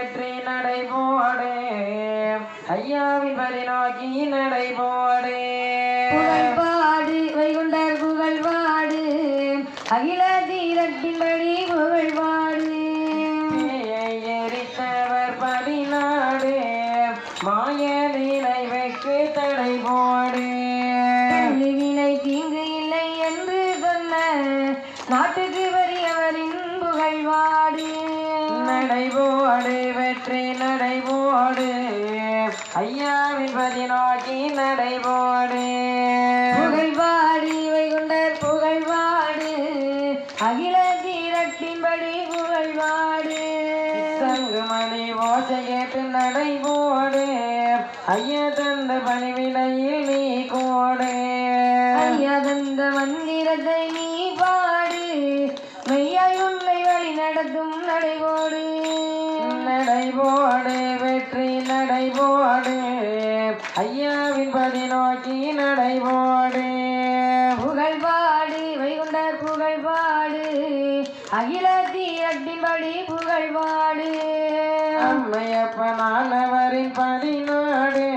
வெற்றி நடைபோடு. ஐயாவின் பதி நோக்கி நடைபோடு. புகழ்பாடு வைகுண்டர் புகழ்பாடு அகில தீரத்தின்படி புகழ்பாடு. தீயை எரித்தவர் பதினாடு மாய நினைவுக்கு தடை போடு வினை தீங்கு இல்லை என்று சொன்ன நாட்டுக்கு வறியவரின் புகழ்பாடு. நடைபோடு வெற்றி நடைபோடு. ஐயாவின் பதி நோக்கி நடைபோடு. புகழ்பாடு வைகுண்டர் புகழ்பாடு அகில தீரத்தின்படி புகழ்பாடு சங்குமணி ஓசை கேட்டு நடைபோடு. ஐயா தந்த பணிவிடையில் நீ கோடு. ஐயா தந்த மந்திரத்தை நீ பாடு. மெய்யாய் உன்னை வழி நடத்தும் நடைபோடு. நடைபோடு வெற்றி நடைபோடு. ஐயாவின் பதி நோக்கி நடைபோடு. புகழ்பாடு வைகுண்டர் புகழ்பாடு. அகிலத்தி அட்டின்படி புகழ்பாடு. அம்மையப்பனானவரின் பதினாடு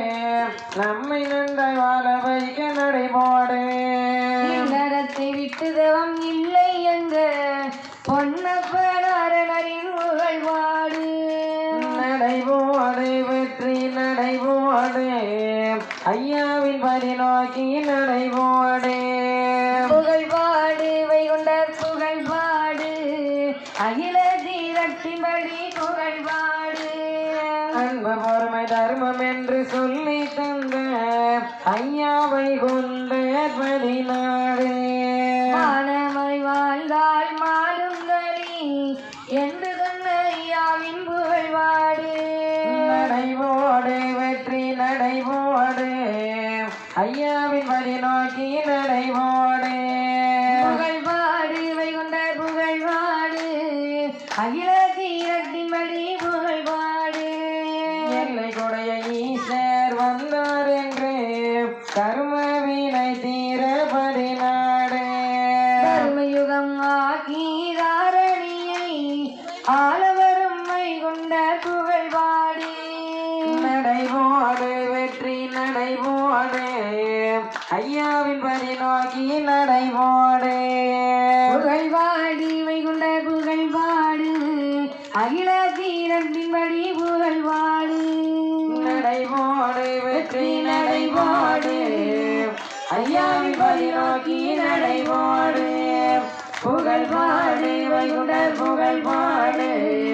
நம்மை நன்றாய் வாழ வைக்க நடைபோடு. வெற்றி நடைபோடு ஐயாவின் பதி நோக்கி நடைபோடு புகழ்பாடு வைகுண்டர் புகழ்பாடு அகில தீரத்தின்படி புகழ்பாடு. அன்பு பொறுமை தர்மம் என்று சொல்லி தந்த ஐயாவை கொண்ட நோக்கி நடைபோடு புகழ்பாடு வைகுண்டர் புகழ்பாடு அகில தீரத்தின்படி புகழ்பாடு எல்லை கொடைய ஈசர் வந்தார் என்று கர்ம வினை தீர பதினாடு தர்மயுகம் ஆக்கி தாரணியை ஆளவரும் கொண்ட ஐயாவின் பதி நோக்கி நடைபோடு. புகழ்பாடு வைகுண்ட புகழ்பாடு அகில தீரத்தின்படி புகழ்பாடு. நடைபோடு வெற்றி நடைபோடு. ஐயாவின் பதி நோக்கி நடைபோடு. புகழ்பாடு வைகுண்டர் புகழ்பாடு.